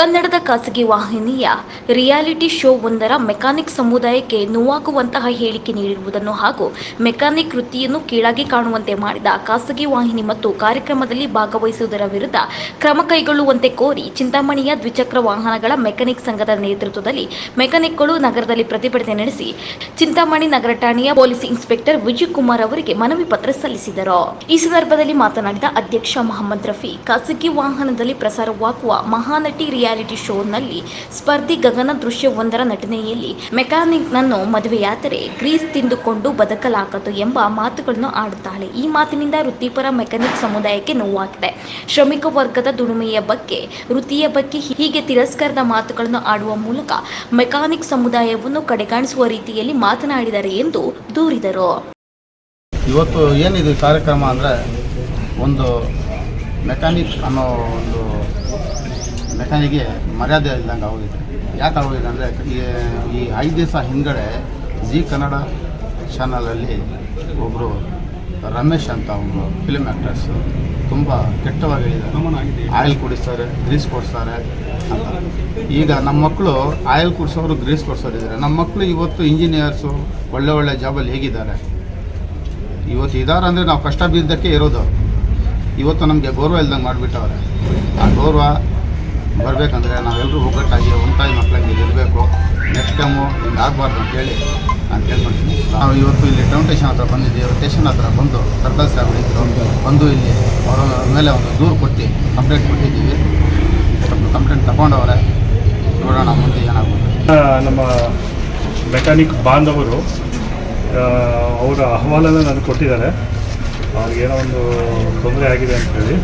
ಕನ್ನಡದ ಖಾಸಗಿ ವಾಹಿನಿಯ ರಿಯಾಲಿಟಿ ಶೋ ಒಂದರ ಮೆಕ್ಯಾನಿಕ್ ಸಮುದಾಯಕ್ಕೆ ನೋವಾಗುವಂತಹ ಹೇಳಿಕೆ ನೀಡಿರುವುದನ್ನು ಹಾಗೂ ಮೆಕ್ಯಾನಿಕ್ ವೃತ್ತಿಯನ್ನು ಕೀಳಾಗಿ ಕಾಣುವಂತೆ ಮಾಡಿದ ಖಾಸಗಿ ವಾಹಿನಿ ಮತ್ತು ಕಾರ್ಯಕ್ರಮದಲ್ಲಿ ಭಾಗವಹಿಸುವುದರ ವಿರುದ್ಧ ಕ್ರಮ ಕೈಗೊಳ್ಳುವಂತೆ ಕೋರಿ ಚಿಂತಾಮಣಿಯ ದ್ವಿಚಕ್ರ ವಾಹನಗಳ ಮೆಕ್ಯಾನಿಕ್ ಸಂಘದ ನೇತೃತ್ವದಲ್ಲಿ ಮೆಕ್ಯಾನಿಕ್ಗಳು ನಗರದಲ್ಲಿ ಪ್ರತಿಭಟನೆ ನಡೆಸಿ ಚಿಂತಾಮಣಿ ನಗರ ಠಾಣೆಯ ಪೊಲೀಸ್ ಇನ್ಸ್ಪೆಕ್ಟರ್ ವಿಜಯ್ ಕುಮಾರ್ ಅವರಿಗೆ ಮನವಿ ಪತ್ರ ಸಲ್ಲಿಸಿದರು. ಈ ಸಂದರ್ಭದಲ್ಲಿ ಮಾತನಾಡಿದ ಅಧ್ಯಕ್ಷ ಮೊಹಮ್ಮದ್ ರಫಿ, ಖಾಸಗಿ ವಾಹನದಲ್ಲಿ ಪ್ರಸಾರವಾಗುವ ಮಹಾನಟಿ ರಿಯಾಲಿಟಿ ಶೋನಲ್ಲಿ ಸ್ಪರ್ಧಿ ಗಗನ ದೃಶ್ಯವೊಂದರ ನಟನೆಯಲ್ಲಿ ಮೆಕ್ಯಾನಿಕ್ನನ್ನು ಮದುವೆಯಾದರೆ ಗ್ರೀಸ್ ತಿಂದುಕೊಂಡು ಬದುಕಲಾಗದು ಎಂಬ ಮಾತುಗಳನ್ನು ಆಡುತ್ತಾಳೆ. ಈ ಮಾತಿನಿಂದ ವೃತ್ತಿಪರ ಮೆಕ್ಯಾನಿಕ್ ಸಮುದಾಯಕ್ಕೆ ನೋವಾಗಿದೆ. ಶ್ರಮಿಕ ವರ್ಗದ ದುಡಿಮೆಯ ಬಗ್ಗೆ, ವೃತ್ತಿಯ ಬಗ್ಗೆ ಹೀಗೆ ತಿರಸ್ಕಾರದ ಮಾತುಗಳನ್ನು ಆಡುವ ಮೂಲಕ ಮೆಕ್ಯಾನಿಕ್ ಸಮುದಾಯವನ್ನು ಕಡೆಗಾಣಿಸುವ ರೀತಿಯಲ್ಲಿ ಮಾತನಾಡಿದ್ದಾರೆ ಎಂದು ದೂರಿದರು. ಇವತ್ತು ಏನಿದು ಕಾರ್ಯಕ್ರಮ ಅಂದರೆ ಒಂದು ಮೆಕ್ಯಾನಿಕ್ ಅನ್ನೋ ಒಂದು ಮೆಕ್ಯಾನಿಕ್ಗೆ ಮರ್ಯಾದೆ ಇಲ್ದಂಗೆ ಆಗೋಗಿದೆ. ಯಾಕೆ ಆಗೋಗಿದೆ ಅಂದರೆ ಈ ಐದು ದಿವಸ ಹಿಂದ್ಗಡೆ ಜಿ ಕನ್ನಡ ಚಾನಲಲ್ಲಿ ಒಬ್ಬರು ರಮೇಶ್ ಅಂತ ಒಬ್ಬರು ಫಿಲ್ಮ್ ಆ್ಯಕ್ಟರ್ಸು ತುಂಬ ಕೆಟ್ಟವಾಗಿ ಹೇಳಿದ್ದಾರೆ. ಆಯಿಲ್ ಕುಡಿಸ್ತಾರೆ ಗ್ರೀಸ್ ಕೊಡಿಸ್ತಾರೆ ಅಂತ. ಈಗ ನಮ್ಮ ಮಕ್ಕಳು ಆಯಿಲ್ ಕುಡಿಸೋರು ಗ್ರೀಸ್ ಕೊಡಿಸೋರಿದ್ದಾರೆ. ನಮ್ಮ ಮಕ್ಕಳು ಇವತ್ತು ಇಂಜಿನಿಯರ್ಸು ಒಳ್ಳೆ ಒಳ್ಳೆ ಜಾಬಲ್ಲಿ ಹೇಗಿದ್ದಾರೆ? ಇವತ್ತು ಇದಾರೆ ಅಂದರೆ ನಾವು ಕಷ್ಟ ಬಿದ್ದಕ್ಕೆ ಇರೋದು. ಇವತ್ತು ನಮಗೆ ಗೌರವ ಇಲ್ದಂಗೆ ಮಾಡಿಬಿಟ್ಟವ್ರೆ. ಆ ಗೌರವ ಬರಬೇಕಂದ್ರೆ ನಾವೆಲ್ಲರೂ ಒಗ್ಗಟ್ಟಾಗಿ ತಾಯಿ ಮಕ್ಕಳಿಗೆ ಇರಬೇಕು. ನೆಕ್ಸ್ಟ್ ಟೈಮು ಆಗಬಾರ್ದು ಅಂತೇಳಿ ನಾನು ಕೇಳ್ಕೊಳ್ತೀನಿ. ನಾವು ಇವತ್ತು ಇಲ್ಲಿ ಟೌನ್ ಟೇಷನ್ ಹತ್ರ ಬಂದಿದ್ದೀವಿ. ಸ್ಟೇಷನ್ ಹತ್ರ ಬಂದು ಸರ್ಕಲ್ ಸಾಹೇಬ್ ಇದ್ದರು ಬಂದು ಇಲ್ಲಿ ಅವರ ಮೇಲೆ ಒಂದು ದೂರು ಕೊಟ್ಟು ಕಂಪ್ಲೇಂಟ್ ಕೊಟ್ಟಿದ್ದೀವಿ. ಕಂಪ್ಲೇಂಟ್ ತಗೊಂಡವ್ರೆ. ನೋಡೋಣ ಮುಂದೆ ಏನಾಗುತ್ತೆ. ನಮ್ಮ ಮೆಕ್ಯಾನಿಕ್ ಬಾಂಧವರು ಅವರ ಅಹವಾಲನ್ನು ನನಗೆ ಕೊಟ್ಟಿದ್ದಾರೆ. ಅವ್ರಿಗೇನೋ ಒಂದು ತೊಂದರೆ ಆಗಿದೆ ಅಂತ ಹೇಳಿ.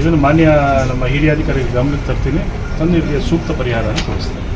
ಇದನ್ನು ಮಾನ್ಯ ನಮ್ಮ ಹಿರಿಯ ಗಮನಕ್ಕೆ ತರ್ತೀನಿ. ತಂದು ಸೂಕ್ತ ಅಂತ ಕೊಡಿಸ್ತೀನಿ